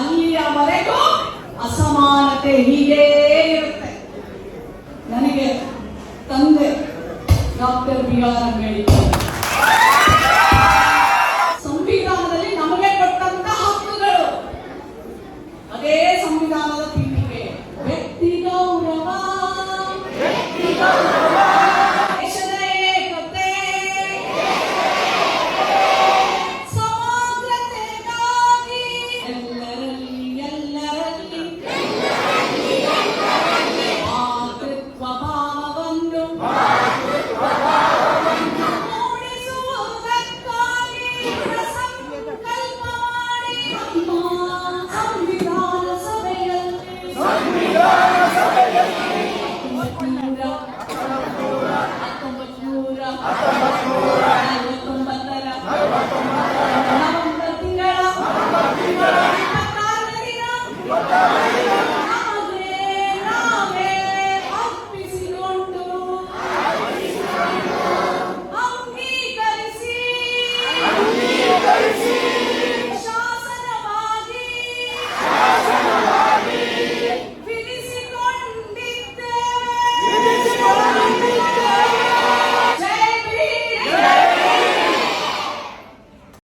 ಅಲ್ಲಿಯವರೆಗೂ ಅಸಮಾನತೆ ಹೀಗೇ ಇರುತ್ತೆ. ನನಗೆ ತಂದೆ ಡಾಕ್ಟರ್ ಬಿ ಆರ್ ಅಂಬೇಡ್ಕರ್.